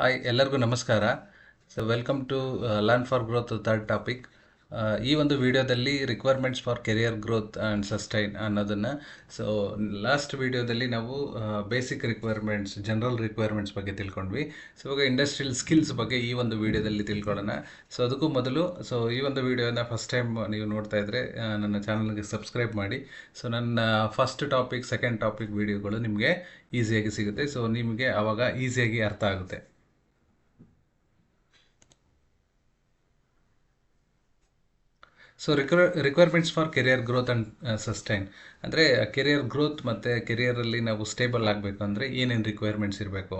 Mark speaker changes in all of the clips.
Speaker 1: Hi ಎಲ್ಲರಿಗೂ ನಮಸ್ಕಾರ. So welcome to learn for growth third topic ಈ ಒಂದು ವಿಡಿಯೋದಲ್ಲಿ requirements for career growth and sustain ಅನ್ನೋದನ್ನು. ಸೊ ಲಾಸ್ಟ್ ವಿಡಿಯೋದಲ್ಲಿ ನಾವು ಬೇಸಿಕ್ ರಿಕ್ವೈರ್ಮೆಂಟ್ಸ್ ಜನರಲ್ ರಿಕ್ವೈರ್ಮೆಂಟ್ಸ್ ಬಗ್ಗೆ ತಿಳ್ಕೊಂಡ್ವಿ. ಸೊ ಇವಾಗ ಇಂಡಸ್ಟ್ರಿಯಲ್ ಸ್ಕಿಲ್ಸ್ ಬಗ್ಗೆ ಈ ಒಂದು ವಿಡಿಯೋದಲ್ಲಿ ತಿಳ್ಕೊಳ್ಳೋಣ. ಸೊ ಅದಕ್ಕೂ ಮೊದಲು ಸೊ ಈ ಒಂದು ವಿಡಿಯೋನ ಫಸ್ಟ್ ಟೈಮ್ ನೀವು ನೋಡ್ತಾ ಇದ್ದರೆ ಆ, ನನ್ನ ಚಾನಲ್ಗೆ ಸಬ್ಸ್ಕ್ರೈಬ್ ಮಾಡಿ. ಸೊ ನನ್ನ ಫಸ್ಟ್ ಟಾಪಿಕ್ ಸೆಕೆಂಡ್ ಟಾಪಿಕ್ ವಿಡಿಯೋಗಳು ನಿಮಗೆ ಈಸಿಯಾಗಿ ಸಿಗುತ್ತೆ. ಸೊ ನಿಮಗೆ ಆವಾಗ ಈಸಿಯಾಗಿ ಅರ್ಥ ಆಗುತ್ತೆ. So require requirements for career growth and sustain ಅಂದರೆ ಕೆರಿಯರ್ ಗ್ರೋತ್ ಮತ್ತು ಕೆರಿಯರಲ್ಲಿ ನಾವು ಸ್ಟೇಬಲ್ ಆಗಬೇಕು ಅಂದರೆ ಏನೇನು ರಿಕ್ವೈರ್ಮೆಂಟ್ಸ್ ಇರಬೇಕು?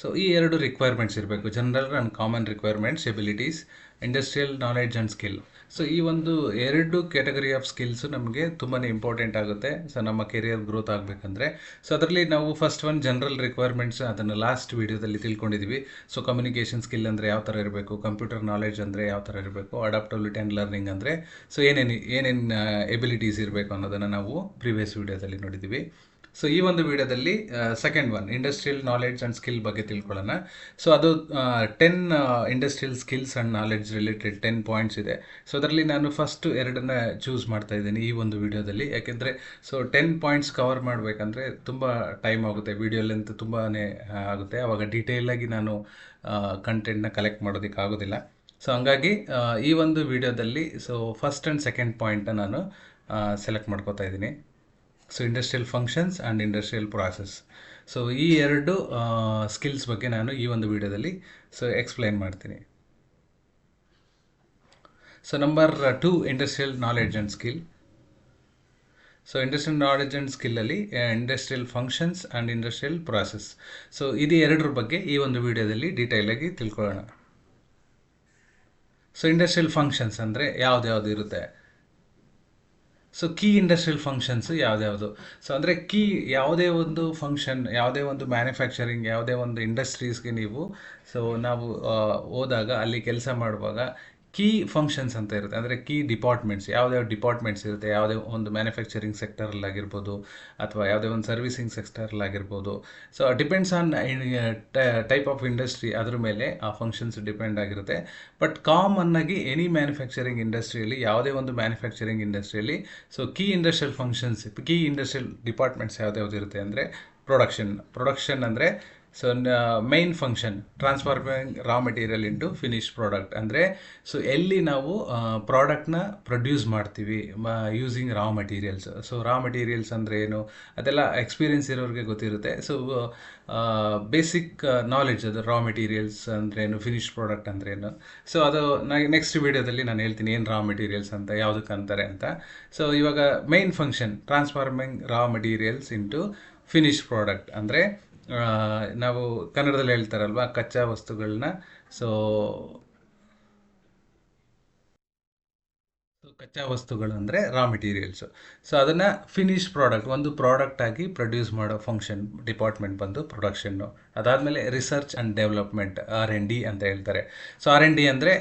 Speaker 1: ಸೊ ಈ ಎರಡು ರಿಕ್ವೈರ್ಮೆಂಟ್ಸ್ ಇರಬೇಕು. General and common requirements abilities industrial knowledge and skill so ಈ ಒಂದು ಎರಡು ಕ್ಯಾಟಗರಿ ಆಫ್ ಸ್ಕಿಲ್ಸು ನಮಗೆ ತುಂಬಾ ಇಂಪಾರ್ಟೆಂಟ್ ಆಗುತ್ತೆ. ಸೊ ನಮ್ಮ ಕೆರಿಯರ್ ಗ್ರೋತ್ ಆಗಬೇಕಂದ್ರೆ. ಸೊ ಅದರಲ್ಲಿ ನಾವು ಫಸ್ಟ್ ಒನ್ ಜನರಲ್ ರಿಕ್ವೈರ್ಮೆಂಟ್ಸ್ ಅದನ್ನು ಲಾಸ್ಟ್ ವೀಡಿಯೋದಲ್ಲಿ ತಿಳ್ಕೊಂಡಿದ್ದೀವಿ ಸೊ ಕಮ್ಯುನಿಕೇಷನ್ ಸ್ಕಿಲ್ ಅಂದರೆ ಯಾವ ಥರ ಇರಬೇಕು ಕಂಪ್ಯೂಟರ್ ನಾಲೆಡ್ಜ್ ಅಂದರೆ ಯಾವ ಥರ ಇರಬೇಕು ಅಡಾಪ್ಟಬಿಲಿಟಿ ಆ್ಯಂಡ್ ಲರ್ನಿಂಗ್ ಅಂದರೆ. ಸೊ ಏನೇನು ಏನೇನು ಎಬಿಲಿಟೀಸ್ ಇರಬೇಕು ಅನ್ನೋದನ್ನು ನಾವು ಪ್ರೀವಿಯಸ್ ವೀಡಿಯೋದಲ್ಲಿ ನೋಡಿದ್ದೀವಿ ಸೊ ಈ ಒಂದು ವಿಡಿಯೋದಲ್ಲಿ second one industrial knowledge and skill ಬಗ್ಗೆ ತಿಳ್ಕೊಳ್ಳೋಣ. ಸೊ ಅದು ten industrial skills and knowledge related ten points ಇದೆ. ಸೊ ಅದರಲ್ಲಿ ನಾನು ಫಸ್ಟ್ ಎರಡನ್ನ ಚೂಸ್ ಮಾಡ್ತಾ ಇದ್ದೀನಿ ಈ ಒಂದು ವಿಡಿಯೋದಲ್ಲಿ. ಯಾಕೆಂದರೆ ಸೊ ಟೆನ್ ಪಾಯಿಂಟ್ಸ್ ಕವರ್ ಮಾಡಬೇಕಂದ್ರೆ ತುಂಬ ಟೈಮ್ ಆಗುತ್ತೆ. ವಿಡಿಯೋ ಲೆಂತ್ ತುಂಬಾ ಆಗುತ್ತೆ. ಆವಾಗ ಡೀಟೇಲಾಗಿ ನಾನು ಕಂಟೆಂಟ್ನ ಕಲೆಕ್ಟ್ ಮಾಡೋದಕ್ಕೆ ಆಗೋದಿಲ್ಲ. ಸೊ ಹಂಗಾಗಿ ಈ ಒಂದು ವಿಡಿಯೋದಲ್ಲಿ ಸೊ ಫಸ್ಟ್ ಆ್ಯಂಡ್ ಸೆಕೆಂಡ್ ಪಾಯಿಂಟ್ನ ನಾನು ಸೆಲೆಕ್ಟ್ ಮಾಡ್ಕೋತಾ ಇದ್ದೀನಿ. So industrial functions and industrial process so ಈ ಎರಡು ಸ್ಕಿಲ್ಸ್ ಬಗ್ಗೆ ನಾನು ಈ ಒಂದು ವಿಡಿಯೋದಲ್ಲಿ ಸೊ ಎಕ್ಸ್ಪ್ಲೈನ್ ಮಾಡ್ತೀನಿ. So number two industrial knowledge and skill so industrial knowledge and ಸ್ಕಿಲ್ಲಲ್ಲಿ industrial functions and industrial process so ಇದು ಎರಡರ ಬಗ್ಗೆ ಈ ಒಂದು ವಿಡಿಯೋದಲ್ಲಿ ಡೀಟೇಲಾಗಿ ತಿಳ್ಕೊಳ್ಳೋಣ. ಸೊ ಇಂಡಸ್ಟ್ರಿಯಲ್ ಫಂಕ್ಷನ್ಸ್ ಅಂದರೆ ಯಾವ್ದು ಇರುತ್ತೆ? ಸೊ ಕೀ ಇಂಡಸ್ಟ್ರಿಯಲ್ ಫಂಕ್ಷನ್ಸ್ ಯಾವ್ದ್ಯಾವುದು? ಸೊ ಅಂದರೆ ಕೀ ಯಾವುದೇ ಒಂದು ಫಂಕ್ಷನ್ ಯಾವುದೇ ಒಂದು ಮ್ಯಾನುಫ್ಯಾಕ್ಚರಿಂಗ್ ಯಾವುದೇ ಒಂದು ಇಂಡಸ್ಟ್ರೀಸ್ಗೆ ನೀವು ಸೊ ನಾವು ಹೋದಾಗ ಅಲ್ಲಿ ಕೆಲಸ ಮಾಡುವಾಗ ಕೀ ಫಂಕ್ಷನ್ಸ್ ಅಂತ ಇರುತ್ತೆ. ಅಂದರೆ ಕೀ ಡಿಪಾರ್ಟ್ಮೆಂಟ್ಸ್ ಯಾವುದ್ಯಾವ ಡಿಪಾರ್ಟ್ಮೆಂಟ್ಸ್ ಇರುತ್ತೆ, ಯಾವುದೇ ಒಂದು ಮ್ಯಾನುಫ್ಯಾಕ್ಚರಿಂಗ್ ಸೆಕ್ಟರಲ್ಲಾಗಿರ್ಬೋದು ಅಥವಾ ಯಾವುದೇ ಒಂದು servicing ಸೆಕ್ಟರಲ್ಲಾಗಿರ್ಬೋದು so depends on type of industry ಅದ್ರ ಮೇಲೆ ಆ ಫಂಕ್ಷನ್ಸ್ ಡಿಪೆಂಡ್ ಆಗಿರುತ್ತೆ. ಬಟ್ ಕಾಮನ್ ಆಗಿ ಎನಿ ಮ್ಯಾನುಫ್ಯಾಕ್ಚರಿಂಗ್ ಇಂಡಸ್ಟ್ರಿಯಲ್ಲಿ ಯಾವುದೇ ಒಂದು ಮ್ಯಾನುಫ್ಯಾಕ್ಚರಿಂಗ್ ಇಂಡಸ್ಟ್ರಿಯಲ್ಲಿ so key industrial functions key industrial departments ಯಾವ್ದು ಇರುತ್ತೆ ಅಂದರೆ ಪ್ರೊಡಕ್ಷನ್ ಪ್ರೊಡಕ್ಷನ್ ಅಂದರೆ so main function transforming raw material into finish product ಅಂದರೆ ಸೊ ಎಲ್ಲಿ ನಾವು ಪ್ರಾಡಕ್ಟ್ನ ಪ್ರೊಡ್ಯೂಸ್ ಮಾಡ್ತೀವಿ using raw materials so raw materials ಅಂದರೆ ಏನು? ಅದೆಲ್ಲ ಎಕ್ಸ್ಪೀರಿಯನ್ಸ್ ಇರೋರಿಗೆ ಗೊತ್ತಿರುತ್ತೆ. ಸೊ ಬೇಸಿಕ್ ನಾಲೆಡ್ಜ್ ಅದು ರಾ ಮೆಟೀರಿಯಲ್ಸ್ ಅಂದ್ರೇನು ಫಿನಿಶ್ ಪ್ರಾಡಕ್ಟ್ ಅಂದ್ರೇನು ಸೊ ಅದು ನೆಕ್ಸ್ಟ್ ವಿಡಿಯೋದಲ್ಲಿ ನಾನು ಹೇಳ್ತೀನಿ ಏನು ರಾ ಮೆಟೀರಿಯಲ್ಸ್ ಅಂತ ಯಾವುದಕ್ಕೆ ಅಂತಾರೆ ಅಂತ. ಸೊ ಇವಾಗ main function transforming raw materials into finish product ಅಂದರೆ ನಾವು ಕನ್ನಡದಲ್ಲಿ ಹೇಳ್ತಾರಲ್ವಾ, ಕಚ್ಚಾ ವಸ್ತುಗಳನ್ನ ಸೊ ಕಚ್ಚಾ ವಸ್ತುಗಳು ಅಂದರೆ ರಾ ಮೆಟೀರಿಯಲ್ಸು ಸೊ ಅದನ್ನು ಫಿನಿಶ್ ಪ್ರಾಡಕ್ಟ್ ಒಂದು ಪ್ರಾಡಕ್ಟ್ ಆಗಿ ಪ್ರೊಡ್ಯೂಸ್ ಮಾಡೋ ಫಂಕ್ಷನ್ ಡಿಪಾರ್ಟ್ಮೆಂಟ್ ಬಂದು ಪ್ರೊಡಕ್ಷನ್ನು ಅದಾದಮೇಲೆ research and development R N D ಅಂತ ಹೇಳ್ತಾರೆ. ಸೊ ಆರ್ ಎನ್ ಡಿ ಅಂದರೆ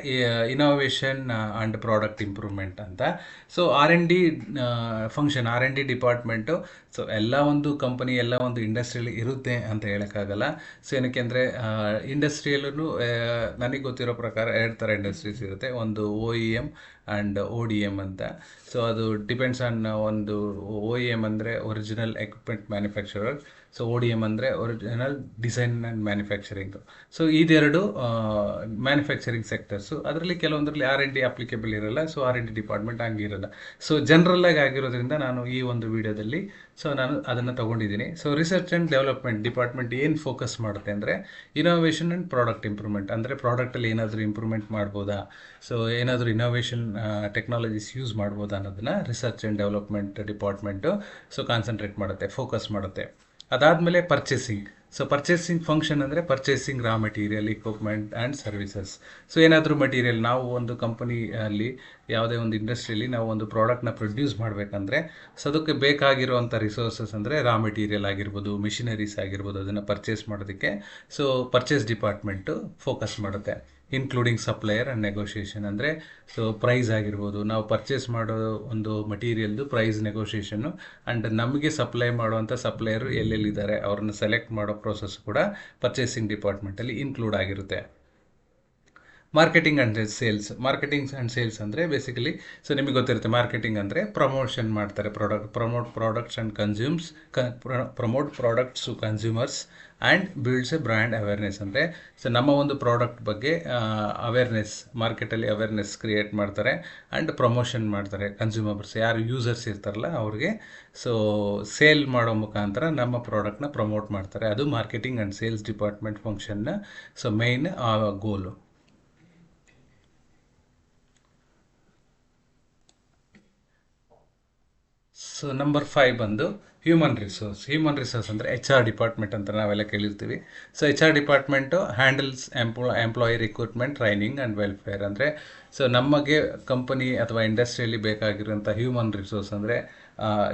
Speaker 1: ಇನೋವೇಷನ್ ಆ್ಯಂಡ್ ಪ್ರಾಡಕ್ಟ್ ಇಂಪ್ರೂವ್ಮೆಂಟ್ ಅಂತ. So R N D function R N D department so ಎಲ್ಲ ಒಂದು ಕಂಪನಿ ಎಲ್ಲ ಒಂದು ಇಂಡಸ್ಟ್ರಿಯಲ್ಲಿ ಇರುತ್ತೆ ಅಂತ ಹೇಳೋಕ್ಕಾಗಲ್ಲ. ಸೊ ಏನಕ್ಕೆ ಅಂದರೆ ಇಂಡಸ್ಟ್ರಿಯಲ್ಲೂ ನನಗೆ ಗೊತ್ತಿರೋ ಪ್ರಕಾರ ಎರಡು ಥರ ಇಂಡಸ್ಟ್ರೀಸ್ ಇರುತ್ತೆ. ಒಂದು O E M and O D M ಅಂತ. ಸೊ ಅದು ಡಿಪೆಂಡ್ಸ್ ಆನ್ ಒಂದು ಒ ಇ ಎಂ ಅಂದರೆ original equipment manufacturer so O D M ಅಂದರೆ original design and manufacturing so ಇದೆರಡು ಮ್ಯಾನುಫ್ಯಾಕ್ಚರಿಂಗ್ ಸೆಕ್ಟರ್ಸು ಅದರಲ್ಲಿ ಕೆಲವೊಂದರಲ್ಲಿ ಆರ್ ಎನ್ ಡಿ ಅಪ್ಲಿಕೇಬಲ್ ಇರಲ್ಲ. So R N D department ಹಂಗಿರಲ್ಲ. So ಜನರಲ್ಲಾಗಿ ಆಗಿರೋದ್ರಿಂದ ನಾನು ಈ ಒಂದು ವಿಡಿಯೋದಲ್ಲಿ ಸೊ ನಾನು ಅದನ್ನು ತೊಗೊಂಡಿದ್ದೀನಿ. So research and development department ಏನು ಫೋಕಸ್ ಮಾಡುತ್ತೆ ಅಂದರೆ ಇನೋವೇಷನ್ ಆ್ಯಂಡ್ ಪ್ರಾಡಕ್ಟ್ ಇಂಪ್ರೂವ್ಮೆಂಟ್ ಅಂದರೆ ಪ್ರಾಡಕ್ಟಲ್ಲಿ ಏನಾದರೂ ಇಂಪ್ರೂವ್ಮೆಂಟ್ ಮಾಡ್ಬೋದಾ? ಸೊ ಏನಾದರೂ ಇನೋವೇಷನ್ ಟೆಕ್ನಾಲಜೀಸ್ ಯೂಸ್ ಮಾಡ್ಬೋದಾ ಅನ್ನೋದನ್ನು research and development department so concentrate ಮಾಡುತ್ತೆ ಫೋಕಸ್ ಮಾಡುತ್ತೆ. ಅದಾದಮೇಲೆ ಪರ್ಚೇಸಿಂಗ್ ಸೊ ಪರ್ಚೇಸಿಂಗ್ ಫಂಕ್ಷನ್ ಅಂದರೆ purchasing raw material equipment and services so ಏನಾದರೂ ಮಟೀರಿಯಲ್ ನಾವು ಒಂದು ಕಂಪನಿಯಲ್ಲಿ ಯಾವುದೇ ಒಂದು ಇಂಡಸ್ಟ್ರಿಯಲ್ಲಿ ನಾವು ಒಂದು ಪ್ರಾಡಕ್ಟ್ನ ಪ್ರೊಡ್ಯೂಸ್ ಮಾಡಬೇಕಂದ್ರೆ, ಸೊ ಅದಕ್ಕೆ ಬೇಕಾಗಿರುವಂಥ ರಿಸೋರ್ಸಸ್ ಅಂದರೆ ರಾ ಮೆಟೀರಿಯಲ್ ಆಗಿರ್ಬೋದು ಮಿಷಿನರೀಸ್ ಆಗಿರ್ಬೋದು, ಅದನ್ನು ಪರ್ಚೇಸ್ ಮಾಡೋದಕ್ಕೆ ಸೊ ಪರ್ಚೇಸ್ ಡಿಪಾರ್ಟ್ಮೆಂಟು ಫೋಕಸ್ ಮಾಡುತ್ತೆ. ಇನ್ಕ್ಲೂಡಿಂಗ್ ಸಪ್ಲೈಯರ್ ಆ್ಯಂಡ್ ನೆಗೋಷಿಯೇಷನ್ ಅಂದರೆ ಸೊ ಪ್ರೈಸ್ ಆಗಿರ್ಬೋದು, ನಾವು ಪರ್ಚೇಸ್ ಮಾಡೋ ಒಂದು ಮಟೀರಿಯಲ್ದು ಪ್ರೈಸ್ ನೆಗೋಷಿಯೇಷನ್ನು ಆ್ಯಂಡ್ ನಮಗೆ ಸಪ್ಲೈ ಮಾಡುವಂಥ ಸಪ್ಲೈಯರು ಎಲ್ಲೆಲ್ಲಿದ್ದಾರೆ, ಅವ್ರನ್ನ ಸೆಲೆಕ್ಟ್ ಮಾಡೋ ಪ್ರೋಸೆಸ್ ಕೂಡ ಪರ್ಚೇಸಿಂಗ್ ಡಿಪಾರ್ಟ್ಮೆಂಟಲ್ಲಿ ಇನ್ಕ್ಲೂಡ್ ಆಗಿರುತ್ತೆ. Marketing and sales marketing and sales ಅಂದರೆ ಬೇಸಿಕಲಿ ಸೊ ನಿಮಗೆ ಗೊತ್ತಿರುತ್ತೆ ಮಾರ್ಕೆಟಿಂಗ್ ಅಂದರೆ ಪ್ರಮೋಷನ್ ಮಾಡ್ತಾರೆ product promote products and consumes ಕ promote products to consumers and builds a brand awareness ಅಂದರೆ ಸೊ ನಮ್ಮ ಒಂದು ಪ್ರಾಡಕ್ಟ್ ಬಗ್ಗೆ ಅವೇರ್ನೆಸ್ ಮಾರ್ಕೆಟಲ್ಲಿ ಅವೇರ್ನೆಸ್ ಕ್ರಿಯೇಟ್ ಮಾಡ್ತಾರೆ ಆ್ಯಂಡ್ ಪ್ರಮೋಷನ್ ಮಾಡ್ತಾರೆ ಕನ್ಸ್ಯೂಮರ್ಸ್ ಯಾರು ಯೂಸರ್ಸ್ ಇರ್ತಾರಲ್ಲ ಅವ್ರಿಗೆ ಸೊ ಸೇಲ್ ಮಾಡೋ ಮುಖಾಂತರ ನಮ್ಮ ಪ್ರಾಡಕ್ಟ್ನ ಪ್ರಮೋಟ್ ಮಾಡ್ತಾರೆ. ಅದು ಮಾರ್ಕೆಟಿಂಗ್ ಆ್ಯಂಡ್ ಸೇಲ್ಸ್ ಡಿಪಾರ್ಟ್ಮೆಂಟ್ ಫಂಕ್ಷನ್ನ so main goal so number five ಬಂದು ಹ್ಯೂಮನ್ ರಿಸೋರ್ಸ್ ಹ್ಯೂಮನ್ ರಿಸೋರ್ಸ್ ಅಂದರೆ ಎಚ್ ಆರ್ ಡಿಪಾರ್ಟ್ಮೆಂಟ್ ಅಂತ ನಾವೆಲ್ಲ ಕೇಳಿರ್ತೀವಿ. So H R department handles ಎಂಪ್ಲ employee recruitment training and welfare ಅಂದರೆ ಸೊ ನಮಗೆ ಕಂಪನಿ ಅಥವಾ ಇಂಡಸ್ಟ್ರಿಯಲ್ಲಿ ಬೇಕಾಗಿರುವಂಥ ಹ್ಯೂಮನ್ ರಿಸೋರ್ಸ್ ಅಂದರೆ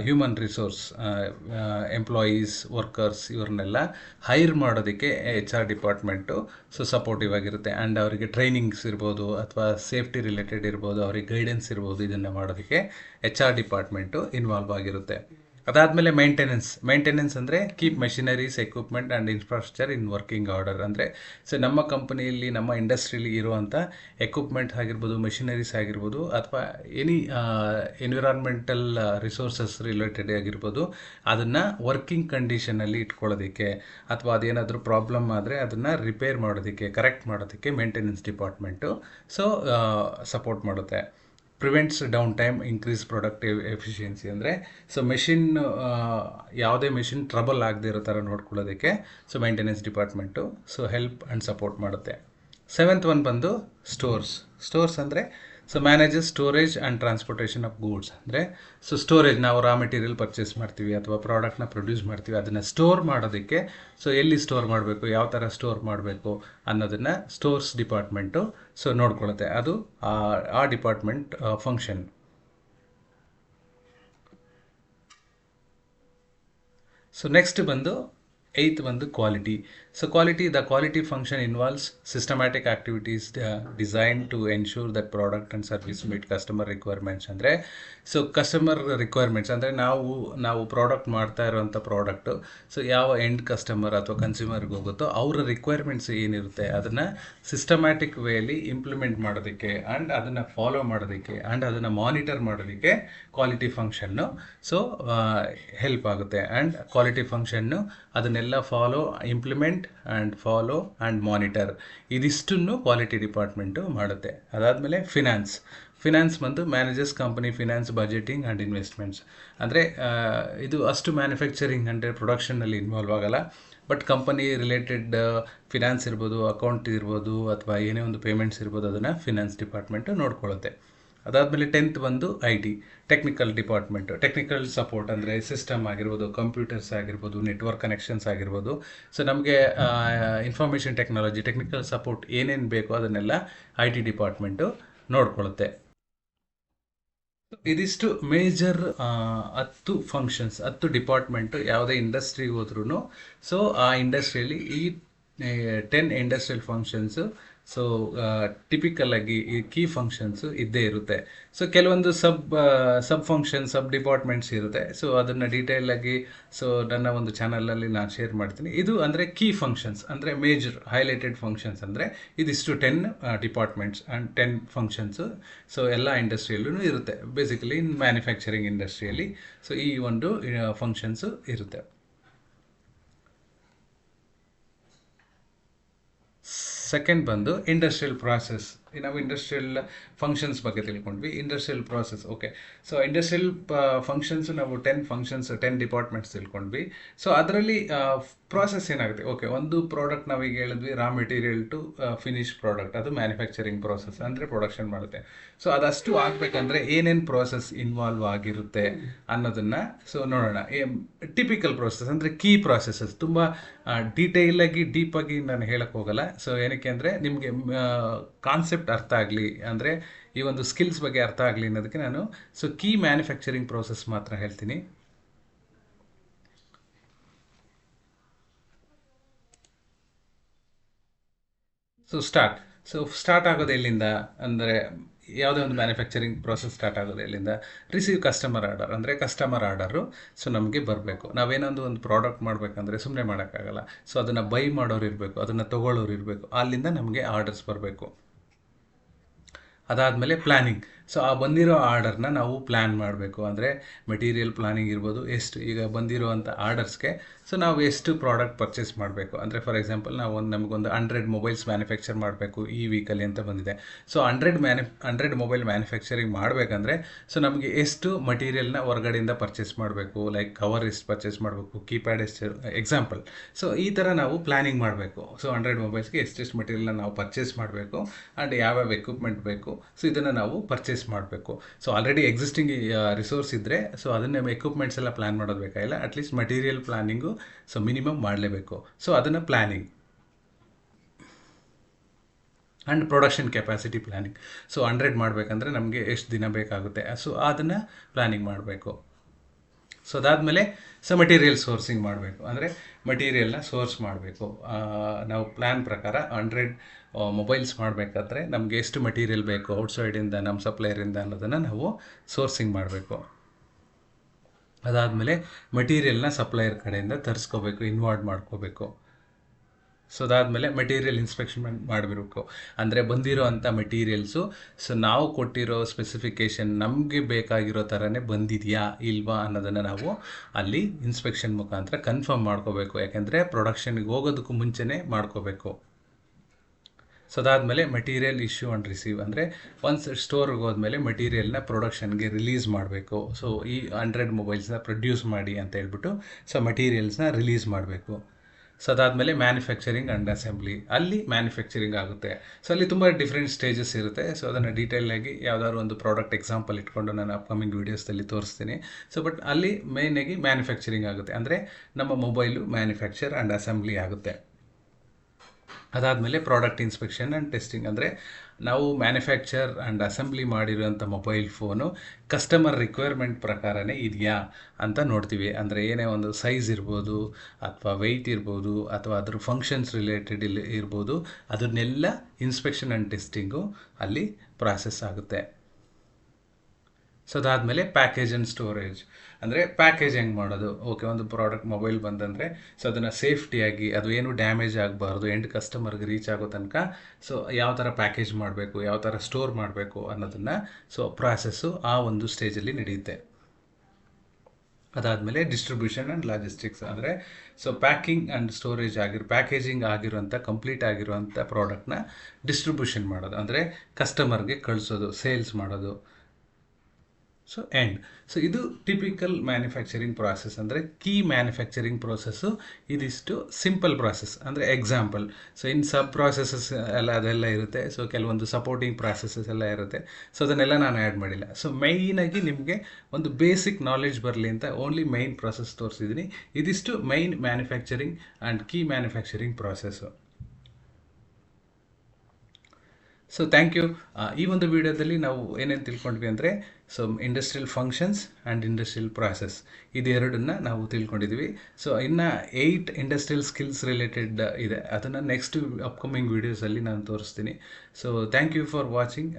Speaker 1: ಹ್ಯೂಮನ್ ರಿಸೋರ್ಸ್ ಎಂಪ್ಲಾಯೀಸ್ ವರ್ಕರ್ಸ್ ಇವ್ರನ್ನೆಲ್ಲ ಹೈರ್ ಮಾಡೋದಕ್ಕೆ H R department so supportive ಆಗಿರುತ್ತೆ. ಆ್ಯಂಡ್ ಅವರಿಗೆ ಟ್ರೈನಿಂಗ್ಸ್ ಇರ್ಬೋದು ಅಥವಾ ಸೇಫ್ಟಿ ರಿಲೇಟೆಡ್ ಇರ್ಬೋದು, ಅವ್ರಿಗೆ ಗೈಡೆನ್ಸ್ ಇರ್ಬೋದು, ಇದನ್ನು ಮಾಡೋದಕ್ಕೆ ಎಚ್ ಆರ್ ಡಿಪಾರ್ಟ್ಮೆಂಟು ಇನ್ವಾಲ್ವ್ ಆಗಿರುತ್ತೆ. ಅದಾದಮೇಲೆ ಮೇಂಟೆನೆನ್ಸ್ ಮೈಂಟೆನೆನ್ಸ್ ಅಂದರೆ keep machineries equipment and infrastructure in working order ಅಂದರೆ ಸೊ ನಮ್ಮ ಕಂಪನಿಯಲ್ಲಿ ನಮ್ಮ ಇಂಡಸ್ಟ್ರಿಲಿ ಇರುವಂಥ ಎಕ್ವಿಪ್ಮೆಂಟ್ ಆಗಿರ್ಬೋದು ಮೆಷಿನರೀಸ್ ಆಗಿರ್ಬೋದು, ಅಥವಾ ಎನಿ ಎನ್ವಿರಾನ್ಮೆಂಟಲ್ ರಿಸೋರ್ಸಸ್ ರಿಲೇಟೆಡ್ ಆಗಿರ್ಬೋದು, ಅದನ್ನು ವರ್ಕಿಂಗ್ ಕಂಡೀಷನಲ್ಲಿ ಇಟ್ಕೊಳ್ಳೋದಕ್ಕೆ, ಅಥವಾ ಅದೇನಾದರೂ ಪ್ರಾಬ್ಲಮ್ ಆದರೆ ಅದನ್ನು ರಿಪೇರ್ ಮಾಡೋದಕ್ಕೆ ಕರೆಕ್ಟ್ ಮಾಡೋದಕ್ಕೆ ಮೇಂಟೆನೆನ್ಸ್ ಡಿಪಾರ್ಟ್ಮೆಂಟು ಸೊ ಸಪೋರ್ಟ್ ಮಾಡುತ್ತೆ. Prevents down time increase productive efficiency ಅಂದರೆ ಸೊ ಮೆಷಿನ್ ಯಾವುದೇ ಮೆಷಿನ್ ಟ್ರಬಲ್ ಆಗದೆ ಇರೋ ಥರ ನೋಡ್ಕೊಳ್ಳೋದಕ್ಕೆ so maintenance department so help and support ಮಾಡುತ್ತೆ. ಸೆವೆಂತ್ ಒನ್ ಬಂದು ಸ್ಟೋರ್ಸ್ ಸ್ಟೋರ್ಸ್ ಅಂದರೆ so manages storage and transportation of goods ಅಂದರೆ ಸೊ ಸ್ಟೋರೇಜ್ ನಾವು ರಾ ಮೆಟೀರಿಯಲ್ ಪರ್ಚೇಸ್ ಮಾಡ್ತೀವಿ ಅಥವಾ ಪ್ರಾಡಕ್ಟ್ನ ಪ್ರೊಡ್ಯೂಸ್ ಮಾಡ್ತೀವಿ, ಅದನ್ನು ಸ್ಟೋರ್ ಮಾಡೋದಕ್ಕೆ ಸೊ ಎಲ್ಲಿ ಸ್ಟೋರ್ ಮಾಡಬೇಕು, ಯಾವ ಥರ ಸ್ಟೋರ್ ಮಾಡಬೇಕು ಅನ್ನೋದನ್ನು ಸ್ಟೋರ್ಸ್ ಡಿಪಾರ್ಟ್ಮೆಂಟು ಸೊ ನೋಡ್ಕೊಳ್ಳುತ್ತೆ. ಅದು ಆ ಡಿಪಾರ್ಟ್ಮೆಂಟ್ ಫಂಕ್ಷನ್ ಸೊ ನೆಕ್ಸ್ಟ್ ಬಂದು ಏಯ್ತ್ ಒಂದು quality so quality the quality function involves systematic activities design to ensure that product and service meet customer requirements ಅಂದರೆ ಸೊ ಕಸ್ಟಮರ್ ರಿಕ್ವೈರ್ಮೆಂಟ್ಸ್ ಅಂದರೆ ನಾವು ನಾವು ಪ್ರಾಡಕ್ಟ್ ಮಾಡ್ತಾ ಇರೋವಂಥ ಪ್ರಾಡಕ್ಟು ಸೊ ಯಾವ ಎಂಡ್ ಕಸ್ಟಮರ್ ಅಥವಾ ಕನ್ಸ್ಯೂಮರ್ಗೆ ಹೋಗುತ್ತೋ ಅವರ ರಿಕ್ವೈರ್ಮೆಂಟ್ಸ್ ಏನಿರುತ್ತೆ ಅದನ್ನು ಸಿಸ್ಟಮ್ಯಾಟಿಕ್ ವೇಲಿ ಇಂಪ್ಲಿಮೆಂಟ್ ಮಾಡೋದಕ್ಕೆ ಆ್ಯಂಡ್ ಅದನ್ನು ಫಾಲೋ ಮಾಡೋದಕ್ಕೆ ಆ್ಯಂಡ್ ಅದನ್ನು ಮಾನಿಟರ್ ಮಾಡೋದಕ್ಕೆ ಕ್ವಾಲಿಟಿ ಫಂಕ್ಷನ್ನು ಸೊ ಹೆಲ್ಪ್ ಆಗುತ್ತೆ. ಆ್ಯಂಡ್ ಕ್ವಾಲಿಟಿ ಫಂಕ್ಷನ್ನು ಅದನ್ನೆಲ್ಲ follow implement and follow and monitor ಇದಿಷ್ಟನ್ನು ಕ್ವಾಲಿಟಿ ಡಿಪಾರ್ಟ್ಮೆಂಟು ಮಾಡುತ್ತೆ. ಅದಾದಮೇಲೆ ಫಿನಾನ್ಸ್ ಫಿನಾನ್ಸ್ ಬಂದು manages company finance budgeting and investments ಅಂದರೆ ಇದು ಅಷ್ಟು ಮ್ಯಾನುಫ್ಯಾಕ್ಚರಿಂಗ್ ಅಂದರೆ ಪ್ರೊಡಕ್ಷನ್ನಲ್ಲಿ ಇನ್ವಾಲ್ವ್ ಆಗಲ್ಲ. ಬಟ್ ಕಂಪನಿ ರಿಲೇಟೆಡ್ ಫಿನಾನ್ಸ್ ಇರ್ಬೋದು ಅಕೌಂಟ್ ಇರ್ಬೋದು ಅಥವಾ ಏನೇ ಒಂದು ಪೇಮೆಂಟ್ಸ್ ಇರ್ಬೋದು, ಅದನ್ನು ಫಿನಾನ್ಸ್ ಡಿಪಾರ್ಟ್ಮೆಂಟು ನೋಡ್ಕೊಳ್ಳುತ್ತೆ. ಅದಾದಮೇಲೆ ಟೆಂತ್ ಬಂದು I T technical department technical support ಅಂದರೆ ಸಿಸ್ಟಮ್ ಆಗಿರ್ಬೋದು ಕಂಪ್ಯೂಟರ್ಸ್ ಆಗಿರ್ಬೋದು ನೆಟ್ವರ್ಕ್ ಕನೆಕ್ಷನ್ಸ್ ಆಗಿರ್ಬೋದು. ಸೊ ನಮಗೆ ಇನ್ಫಾರ್ಮೇಷನ್ ಟೆಕ್ನಾಲಜಿ ಟೆಕ್ನಿಕಲ್ ಸಪೋರ್ಟ್ ಏನೇನು ಬೇಕೋ ಅದನ್ನೆಲ್ಲ ಐ ಟಿ ಡಿಪಾರ್ಟ್ಮೆಂಟು ನೋಡ್ಕೊಳುತ್ತೆ. ಇದಿಷ್ಟು ಮೇಜರ್ ಹತ್ತು ಫಂಕ್ಷನ್ಸ್ ಹತ್ತು ಡಿಪಾರ್ಟ್ಮೆಂಟು ಯಾವುದೇ ಇಂಡಸ್ಟ್ರಿಗೆ ಹೋದ್ರೂ ಸೊ ಆ ಇಂಡಸ್ಟ್ರಿಯಲ್ಲಿ ಈ ten industrial functions so typical ಆಗಿ ಈ ಕೀ ಫಂಕ್ಷನ್ಸ್ ಇದ್ದೇ ಇರುತ್ತೆ. ಸೊ ಕೆಲವೊಂದು sub sub function sub departments ಇರುತ್ತೆ. ಸೊ ಅದನ್ನು ಡೀಟೇಲ್ ಆಗಿ ಸೊ ನನ್ನ ಒಂದು ಚಾನಲಲ್ಲಿ ನಾನು ಶೇರ್ ಮಾಡ್ತೀನಿ. ಇದು ಅಂದರೆ ಕೀ ಫಂಕ್ಷನ್ಸ್ ಅಂದರೆ ಮೇಜರ್ ಹೈಲೈಟೆಡ್ ಫಂಕ್ಷನ್ಸ್ ಅಂದರೆ ಇದಿಷ್ಟು ten departments and ten functions so ಎಲ್ಲ ಇಂಡಸ್ಟ್ರಿಯಲ್ಲೂ ಇರುತ್ತೆ. ಬೇಸಿಕಲಿ ಇನ್ ಮ್ಯಾನುಫ್ಯಾಕ್ಚರಿಂಗ್ ಇಂಡಸ್ಟ್ರಿಯಲ್ಲಿ ಸೊ ಈ ಒಂದು ಫಂಕ್ಷನ್ಸು ಇರುತ್ತೆ. ಸೆಕೆಂಡ್ ಬಂದು ಇಂಡಸ್ಟ್ರಿಯಲ್ ಪ್ರಾಸೆಸ್ ನಾವು ಇಂಡಸ್ಟ್ರಿಯಲ್ ಫಂಕ್ಷನ್ಸ್ ಬಗ್ಗೆ ತಿಳ್ಕೊಂಡ್ವಿ. Industrial process okay so industrial functions ನಾವು ಟೆನ್ ಫಂಕ್ಷನ್ಸ್ ಟೆನ್ ಡಿಪಾರ್ಟ್ಮೆಂಟ್ಸ್ ತಿಳ್ಕೊಂಡ್ವಿ. ಸೊ ಅದರಲ್ಲಿ ಪ್ರಾಸೆಸ್ ಏನಾಗುತ್ತೆ? ಓಕೆ ಒಂದು ಪ್ರಾಡಕ್ಟ್ ನಾವೀಗ ಹೇಳಿದ್ವಿ raw material to finish product ಅದು ಮ್ಯಾನುಫ್ಯಾಕ್ಚರಿಂಗ್ ಪ್ರಾಸೆಸ್ ಅಂದರೆ ಪ್ರೊಡಕ್ಷನ್ ಮಾಡುತ್ತೆ. ಸೊ ಅದಷ್ಟು ಆಗಬೇಕಂದ್ರೆ ಏನೇನು ಪ್ರಾಸೆಸ್ ಇನ್ವಾಲ್ವ್ ಆಗಿರುತ್ತೆ ಅನ್ನೋದನ್ನು ಸೊ ನೋಡೋಣ. ಟಿಪಿಕಲ್ ಪ್ರಾಸೆಸ್ ಅಂದರೆ ಕೀ ಪ್ರಾಸೆಸಸ್ ತುಂಬ ಡೀಟೇಲಾಗಿ ಡೀಪಾಗಿ ನಾನು ಹೇಳಕ್ಕೆ ಹೋಗಲ್ಲ. ಸೊ ಏನಕ್ಕೆ ಅಂದರೆ ನಿಮಗೆ ಕಾನ್ಸೆಪ್ಟ್ ಅರ್ಥ ಆಗಲಿ ಅಂದರೆ ಈ ಒಂದು ಸ್ಕಿಲ್ಸ್ ಬಗ್ಗೆ ಅರ್ಥ ಆಗಲಿ ಅನ್ನೋದಕ್ಕೆ ನಾನು ಸೊ ಕೀ ಮ್ಯಾನುಫ್ಯಾಕ್ಚರಿಂಗ್ ಪ್ರೋಸೆಸ್ ಮಾತ್ರ ಹೇಳ್ತೀನಿ. ಸೊ ಸ್ಟಾರ್ಟ್ ಸೊ ಸ್ಟಾರ್ಟ್ ಆಗೋದು ಎಲ್ಲಿಂದ? ಅಂದರೆ ಯಾವುದೇ ಒಂದು ಮ್ಯಾನುಫ್ಯಾಕ್ಚರಿಂಗ್ ಪ್ರೋಸೆಸ್ ಸ್ಟಾರ್ಟ್ ಆಗೋದು ಎಲ್ಲಿಂದ? ರಿಸೀವ್ ಕಸ್ಟಮರ್ ಆರ್ಡರ್ ಅಂದರೆ ಕಸ್ಟಮರ್ ಆರ್ಡರು ಸೊ ನಮಗೆ ಬರಬೇಕು. ನಾವೇನೊಂದು ಒಂದು ಪ್ರಾಡಕ್ಟ್ ಮಾಡಬೇಕಂದ್ರೆ ಸುಮ್ಮನೆ ಮಾಡೋಕ್ಕಾಗಲ್ಲ. ಸೊ ಅದನ್ನು ಬೈ ಮಾಡೋರು ಇರಬೇಕು, ಅದನ್ನು ತೊಗೊಳ್ಳೋರು ಇರಬೇಕು. ಅಲ್ಲಿಂದ ನಮಗೆ ಆರ್ಡರ್ಸ್ ಬರಬೇಕು. ಅದಾದಮೇಲೆ ಪ್ಲ್ಯಾನಿಂಗ್ ಸೊ ಆ ಬಂದಿರೋ ಆರ್ಡರ್ನ ನಾವು ಪ್ಲ್ಯಾನ್ ಮಾಡಬೇಕು. ಅಂದರೆ ಮೆಟೀರಿಯಲ್ ಪ್ಲಾನಿಂಗ್ ಇರ್ಬೋದು, ಎಷ್ಟು ಈಗ ಬಂದಿರುವಂಥ ಆರ್ಡರ್ಸ್ಗೆ. ಸೊ ನಾವು ಎಷ್ಟು ಪ್ರಾಡಕ್ಟ್ ಪರ್ಚೇಸ್ ಮಾಡಬೇಕು? ಅಂದರೆ ಫಾರ್ ಎಕ್ಸಾಂಪಲ್ ನಾವು ಒಂದು ನಮಗೊಂದು ಹಂಡ್ರೆಡ್ ಮೊಬೈಲ್ಸ್ ಮ್ಯಾನುಫ್ಯಾಕ್ಚರ್ ಮಾಡಬೇಕು ಈ ವೀಕಲ್ಲಿ ಅಂತ ಬಂದಿದೆ. ಸೊ ಹಂಡ್ರೆಡ್ ಮ್ಯಾನು ಹಂಡ್ರೆಡ್ ಮೊಬೈಲ್ ಮ್ಯಾನುಫ್ಯಾಕ್ಚರಿಂಗ್ ಮಾಡಬೇಕಂದ್ರೆ ಸೊ ನಮಗೆ ಎಷ್ಟು ಮಟೀರಿಯಲ್ನ ಹೊರಗಡೆಯಿಂದ ಪರ್ಚೇಸ್ ಮಾಡಬೇಕು? ಲೈಕ್ ಕವರ್ ಎಷ್ಟು ಪರ್ಚೇಸ್ ಮಾಡಬೇಕು? ಕೀಪ್ಯಾಡ್ ಎಷ್ಟು ಎಕ್ಸಾಂಪಲ್ ಸೊ ಈ ಥರ ನಾವು ಪ್ಲ್ಯಾನಿಂಗ್ ಮಾಡಬೇಕು. ಸೊ ಹಂಡ್ರೆಡ್ ಮೊಬೈಲ್ಸ್ಗೆ ಎಷ್ಟೆಷ್ಟು ಮಟೀರಿಯಲ್ನ ನಾವು ಪರ್ಚೇಸ್ ಮಾಡಬೇಕು? ಆ್ಯಂಡ್ ಯಾವ್ಯಾವ ಎಕ್ವಿಪ್ಮೆಂಟ್ ಬೇಕು? ಸೊ ಇದನ್ನು ನಾವು ಪರ್ಚೇಸ್ ಮಾಡಬೇಕು. ಸೊ ಆಲ್ರೆಡಿ ಎಕ್ಸಿಸ್ಟಿಂಗ್ ರಿಸೋರ್ಸ್ ಇದ್ದರೆ ಸೊ ಅದನ್ನೇ ಎಕ್ವಿಪ್ಮೆಂಟ್ಸ್ ಎಲ್ಲ ಪ್ಲ್ಯಾನ್ ಮಾಡೋದು ಬೇಕಾಗಿಲ್ಲ. At least material planning so minimum ಮಾಡಲೇಬೇಕು. ಸೊ ಅದನ್ನು planning and production capacity planning so hundred ಮಾಡಬೇಕಂದ್ರೆ ನಮಗೆ ಎಷ್ಟು ದಿನ ಬೇಕಾಗುತ್ತೆ. ಸೊ ಅದನ್ನು ಪ್ಲ್ಯಾನಿಂಗ್ ಮಾಡಬೇಕು. ಸೊ ಅದಾದಮೇಲೆ ಸೊ ಮಟೀರಿಯಲ್ ಸೋರ್ಸಿಂಗ್ ಮಾಡಬೇಕು. ಅಂದರೆ ಮಟೀರಿಯಲ್ನ ಸೋರ್ಸ್ ಮಾಡಬೇಕು. ನಾವು ಪ್ಲ್ಯಾನ್ ಪ್ರಕಾರ ಹಂಡ್ರೆಡ್ ಮೊಬೈಲ್ಸ್ ಮಾಡಬೇಕಾದ್ರೆ ನಮಗೆ ಎಷ್ಟು ಮಟೀರಿಯಲ್ ಬೇಕು ಔಟ್ಸೈಡಿಂದ ನಮ್ಮ ಸಪ್ಲೈಯರಿಂದ ಅನ್ನೋದನ್ನು ನಾವು ಸೋರ್ಸಿಂಗ್ ಮಾಡಬೇಕು. ಅದಾದಮೇಲೆ ಮಟೀರಿಯಲ್ನ ಸಪ್ಲೈಯರ್ ಕಡೆಯಿಂದ ತರಿಸ್ಕೋಬೇಕು ಇನ್ವಾಲ್ವ್ ಮಾಡ್ಕೋಬೇಕು. ಸೊ ಅದಾದಮೇಲೆ ಮೆಟೀರಿಯಲ್ ಇನ್ಸ್ಪೆಕ್ಷನ್ ಮಾಡಬೇಕು. ಅಂದರೆ ಬಂದಿರೋ ಅಂಥ ಮೆಟೀರಿಯಲ್ಸು ಸೊ ನಾವು ಕೊಟ್ಟಿರೋ ಸ್ಪೆಸಿಫಿಕೇಷನ್ ನಮಗೆ ಬೇಕಾಗಿರೋ ಥರನೇ ಬಂದಿದೆಯಾ ಇಲ್ವಾ ಅನ್ನೋದನ್ನು ನಾವು ಅಲ್ಲಿ ಇನ್ಸ್ಪೆಕ್ಷನ್ ಮುಖಾಂತರ ಕನ್ಫರ್ಮ್ ಮಾಡ್ಕೋಬೇಕು. ಯಾಕೆಂದರೆ ಪ್ರೊಡಕ್ಷನ್ಗೆ ಹೋಗೋದಕ್ಕೂ ಮುಂಚೆನೇ ಮಾಡ್ಕೋಬೇಕು. ಸೊ ಅದಾದಮೇಲೆ ಮೆಟೀರಿಯಲ್ ಇಶ್ಯೂ ಆ್ಯಂಡ್ ರಿಸೀವ್ ಅಂದರೆ ಒನ್ಸ್ ಸ್ಟೋರ್ಗೆ ಹೋದ್ಮೇಲೆ ಮೆಟೀರಿಯಲ್ನ ಪ್ರೊಡಕ್ಷನ್ಗೆ ರಿಲೀಸ್ ಮಾಡಬೇಕು. ಸೊ ಈ ಹಂಡ್ರೆಡ್ ಮೊಬೈಲ್ಸ್ನ ಪ್ರೊಡ್ಯೂಸ್ ಮಾಡಿ ಅಂತ ಹೇಳ್ಬಿಟ್ಟು ಸೊ ಮೆಟೀರಿಯಲ್ಸ್ನ ರಿಲೀಸ್ ಮಾಡಬೇಕು. ಸೊ ಅದಾದಮೇಲೆ ಮ್ಯಾನುಫ್ಯಾಕ್ಚರಿಂಗ್ ಆ್ಯಂಡ್ ಅಸೆಂಬ್ಲಿ ಅಲ್ಲಿ ಮ್ಯಾನುಫ್ಯಾಕ್ಚರಿಂಗ್ ಆಗುತ್ತೆ. ಸೊ ಅಲ್ಲಿ ತುಂಬ ಡಿಫ್ರೆಂಟ್ ಸ್ಟೇಜಸ್ ಇರುತ್ತೆ. ಸೊ ಅದನ್ನು ಡೀಟೇಲಾಗಿ ಯಾವುದಾದ್ರು ಒಂದು ಪ್ರಾಡಕ್ಟ್ ಎಕ್ಸಾಂಪಲ್ ಇಟ್ಕೊಂಡು ನಾನು ಅಪ್ಕಮಿಂಗ್ ವೀಡಿಯೋಸ್ದಲ್ಲಿ ತೋರಿಸ್ತೀನಿ. ಸೊ ಬಟ್ ಅಲ್ಲಿ ಮೇಯ್ನಾಗಿ ಮ್ಯಾನುಫ್ಯಾಕ್ಚರಿಂಗ್ ಆಗುತ್ತೆ. ಅಂದರೆ ನಮ್ಮ ಮೊಬೈಲು ಮ್ಯಾನುಫ್ಯಾಕ್ಚರ್ ಆ್ಯಂಡ್ ಅಸೆಂಬ್ಲಿ ಆಗುತ್ತೆ. ಅದಾದಮೇಲೆ ಪ್ರಾಡಕ್ಟ್ ಇನ್ಸ್ಪೆಕ್ಷನ್ ಆ್ಯಂಡ್ ಟೆಸ್ಟಿಂಗ್ ಅಂದರೆ ನಾವು ಮ್ಯಾನುಫ್ಯಾಕ್ಚರ್ ಆ್ಯಂಡ್ ಅಸೆಂಬ್ಲಿ ಮಾಡಿರೋಂಥ ಮೊಬೈಲ್ ಫೋನು ಕಸ್ಟಮರ್ ರಿಕ್ವೈರ್ಮೆಂಟ್ ಪ್ರಕಾರನೇ ಇದೆಯಾ ಅಂತ ನೋಡ್ತೀವಿ. ಅಂದರೆ ಏನೇ ಒಂದು ಸೈಜ್ ಇರ್ಬೋದು ಅಥವಾ ವೆಯ್ಟ್ ಇರ್ಬೋದು ಅಥವಾ ಅದ್ರ ಫಂಕ್ಷನ್ಸ್ ರಿಲೇಟೆಡ್ ಇಲ್ಲಿ ಇರ್ಬೋದು, ಅದನ್ನೆಲ್ಲ ಇನ್ಸ್ಪೆಕ್ಷನ್ ಆ್ಯಂಡ್ ಟೆಸ್ಟಿಂಗು ಅಲ್ಲಿ ಪ್ರಾಸೆಸ್ ಆಗುತ್ತೆ. ಸೊ ಅದಾದಮೇಲೆ ಪ್ಯಾಕೇಜ್ ಆ್ಯಂಡ್ ಸ್ಟೋರೇಜ್ ಅಂದರೆ ಪ್ಯಾಕೇಜ್ ಹೆಂಗೆ ಮಾಡೋದು? ಓಕೆ ಒಂದು ಪ್ರಾಡಕ್ಟ್ ಮೊಬೈಲ್ ಬಂದಂದರೆ ಸೊ ಅದನ್ನು ಸೇಫ್ಟಿಯಾಗಿ ಅದು ಏನು ಡ್ಯಾಮೇಜ್ ಆಗಬಾರ್ದು ಎಂಡ್ ಕಸ್ಟಮರ್ಗೆ ರೀಚ್ ಆಗೋ ತನಕ ಸೊ ಯಾವ ಥರ ಪ್ಯಾಕೇಜ್ ಮಾಡಬೇಕು, ಯಾವ ಥರ ಸ್ಟೋರ್ ಮಾಡಬೇಕು ಅನ್ನೋದನ್ನು ಸೊ ಪ್ರಾಸೆಸ್ಸು ಆ ಒಂದು ಸ್ಟೇಜಲ್ಲಿ ನಡೆಯುತ್ತೆ. ಅದಾದಮೇಲೆ ಡಿಸ್ಟ್ರಿಬ್ಯೂಷನ್ ಆ್ಯಂಡ್ ಲಾಜಿಸ್ಟಿಕ್ಸ್ ಅಂದರೆ ಸೊ ಪ್ಯಾಕಿಂಗ್ ಆ್ಯಂಡ್ ಸ್ಟೋರೇಜ್ ಆಗಿರೋ ಪ್ಯಾಕೇಜಿಂಗ್ ಆಗಿರುವಂಥ ಕಂಪ್ಲೀಟ್ ಆಗಿರುವಂಥ ಪ್ರಾಡಕ್ಟ್ನ ಡಿಸ್ಟ್ರಿಬ್ಯೂಷನ್ ಮಾಡೋದು. ಅಂದರೆ ಕಸ್ಟಮರ್ಗೆ ಕಳಿಸೋದು ಸೇಲ್ಸ್ ಮಾಡೋದು. ಸೊ ಎಂಡ್ ಸೊ ಇದು ಟಿಪಿಕಲ್ ಮ್ಯಾನುಫ್ಯಾಕ್ಚರಿಂಗ್ ಪ್ರಾಸೆಸ್ ಅಂದರೆ ಕೀ ಮ್ಯಾನುಫ್ಯಾಕ್ಚರಿಂಗ್ ಪ್ರೋಸೆಸ್ಸು ಇದಿಷ್ಟು ಸಿಂಪಲ್ ಪ್ರಾಸೆಸ್ ಅಂದರೆ example so in sub processes ಎಲ್ಲ ಅದೆಲ್ಲ ಇರುತ್ತೆ. ಸೊ ಕೆಲವೊಂದು ಸಪೋರ್ಟಿಂಗ್ ಪ್ರಾಸೆಸಸ್ ಎಲ್ಲ ಇರುತ್ತೆ. ಸೊ ಅದನ್ನೆಲ್ಲ ನಾನು ಆ್ಯಡ್ ಮಾಡಿಲ್ಲ. ಸೊ ಮೈನಾಗಿ ನಿಮಗೆ ಒಂದು ಬೇಸಿಕ್ ನಾಲೆಡ್ಜ್ ಬರಲಿ ಅಂತ ಓನ್ಲಿ ಮೈನ್ ಪ್ರಾಸೆಸ್ ತೋರಿಸಿದ್ದೀನಿ ಇದಿಷ್ಟು main manufacturing and key manufacturing process so thank you ಈ ಒಂದು ವಿಡಿಯೋದಲ್ಲಿ ನಾವು ಏನೇನು ತಿಳ್ಕೊಂಡ್ವಿ ಅಂದರೆ so industrial functions and industrial process ಇದೆರಡನ್ನ ನಾವು ತಿಳ್ಕೊಂಡಿದ್ದೀವಿ ಸೊ ಇನ್ನು ಏಯ್ಟ್ ಇಂಡಸ್ಟ್ರಿಯಲ್ ಸ್ಕಿಲ್ಸ್ ರಿಲೇಟೆಡ್ ಇದೆ. ಅದನ್ನು ನೆಕ್ಸ್ಟ್ ಅಪ್ಕಮಿಂಗ್ ವೀಡಿಯೋಸಲ್ಲಿ ನಾನು ತೋರಿಸ್ತೀನಿ. So thank you for watching